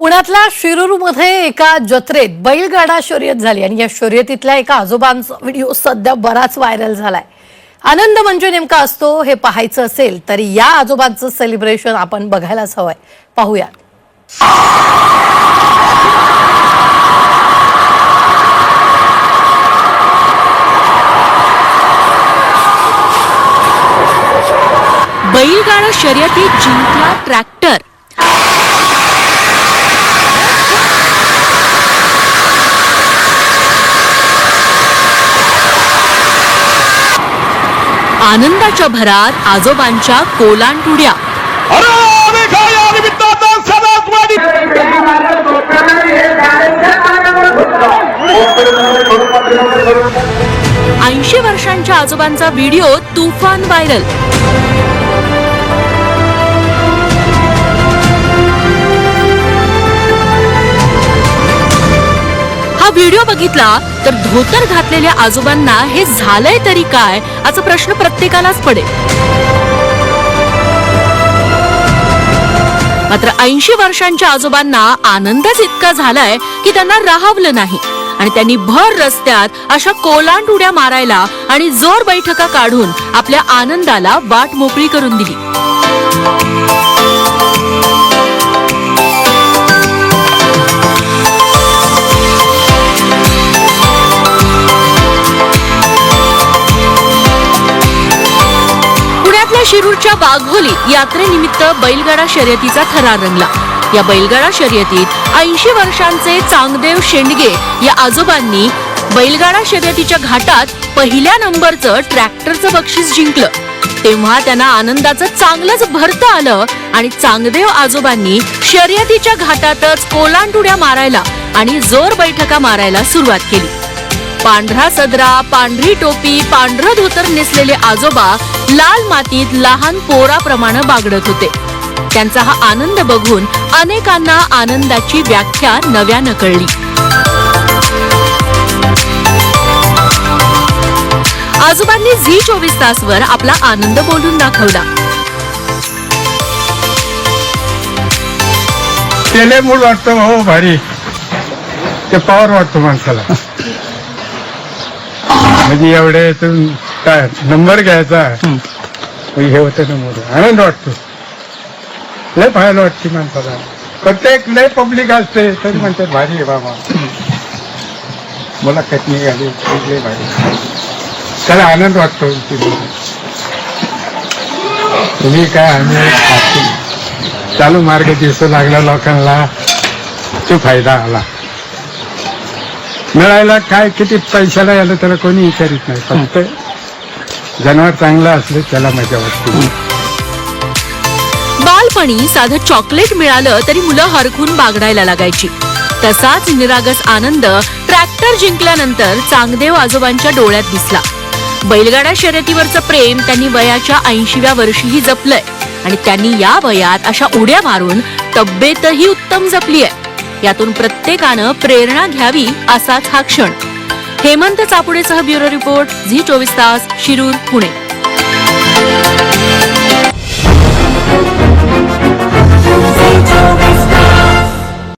पुण्यातल्या शिरूरमध्ये एका जत्रेत बैलगाडा शर्यत झाली आणि या शर्यतीतल्या एका आजोबांचा व्हिडिओ सध्या बराच व्हायरल झालाय. आनंद म्हणजे नेमका असतो हे पाहायचं असेल तर या आजोबांचं सेलिब्रेशन आपण बघायलाच हवंय. पाहूया बैलगाडा शर्यतीत जिंकला ट्रॅक्टर. आनंदाच्या भरात आजोबांच्या कोलांटुड्या ऐंशी वर्षांच्या आजोबांचा व्हिडिओ तुफान व्हायरल. व्हिडिओ बघितला तर धोतर घातलेल्या आजोबांना हे झालंय तरी काय असा प्रश्न प्रत्येकालाच पडेल. मात्र ऐंशी वर्षांच्या आजोबांना आनंदच इतका झालाय की त्यांना राहावलं नाही. आणि त्यांनी भर रस्त्यात अशा कोलांड उड्या मारायला आणि जोर बैठका काढून आपल्या आनंदाला वाट मोकळी करून दिली. शिरूरच्या वाघोली यात्रेनिमित्त बैलगाडा शर्यतीचा थरार रंगला. या बैलगाडा शर्यतीत ऐंशी वर्षांचे चांगदेव शेंडगे या आजोबांनी बैलगाडा शर्यतीच्या घाटात पहिल्या नंबरचं ट्रॅक्टरचं बक्षीस जिंकलं. तेव्हा त्यांना आनंदाचं चांगलंच भरतं आलं आणि चांगदेव आजोबांनी शर्यतीच्या घाटातच कोलांडुड्या मारायला आणि जोर बैठका मारायला सुरुवात केली. पांढरा सदरा पांढरी टोपी पांढरं धोतर नेसलेले आजोबा लाल मातीत लहान पोराप्रमाणे बागडत होते. त्यांचा हा आनंद बघून अनेकांना आनंदाची व्याख्या नव्यानं कळली. आजोबांनी झी चोवीस तासवर आपला आनंद बोलून दाखवला. त्याला मूड वाटतं हो भारी. ते पॉवर वाटतो माणसाला. म्हणजे एवढे इथून काय नंबर घ्यायचा? हे होतं ना मूड आनंद वाटतो. लय पाहायला वाटते माणसाला. प्रत्येक लय पब्लिक असते तरी म्हणतात भारी आहे बाबा. मला कटणी घाली लय भारी. त्याला आनंद वाटतो. तुम्ही काय आम्ही. चालू मार्ग दिसू लागला लोकांना. तो फायदा आला. मिळायला काय किती पैशाला आलं त्याला कोणी विचारित नाही. फक्त जनावर चांगलं असलं त्याला मजा वाटते. बालपणी साधं चॉकलेट मिळालं तरी मुलं हरखून बागडायला लागायची. तसाच निरागस आनंद ट्रॅक्टर जिंकल्यानंतर चांगदेव आजोबांच्या डोळ्यात दिसला. बैलगाडा शर्यतीवरचं प्रेम त्यांनी वयाच्या ऐंशीव्या वर्षीही जपलंय. आणि त्यांनी या वयात अशा उड्या मारून तब्येतही उत्तम जपली आहे यातून प्रत्येकानं प्रेरणा घ्यावी असाच हा क्षण. हेमंत चापुडेसह ब्युरो रिपोर्ट झी चोवीस तास शिरूर पुणे.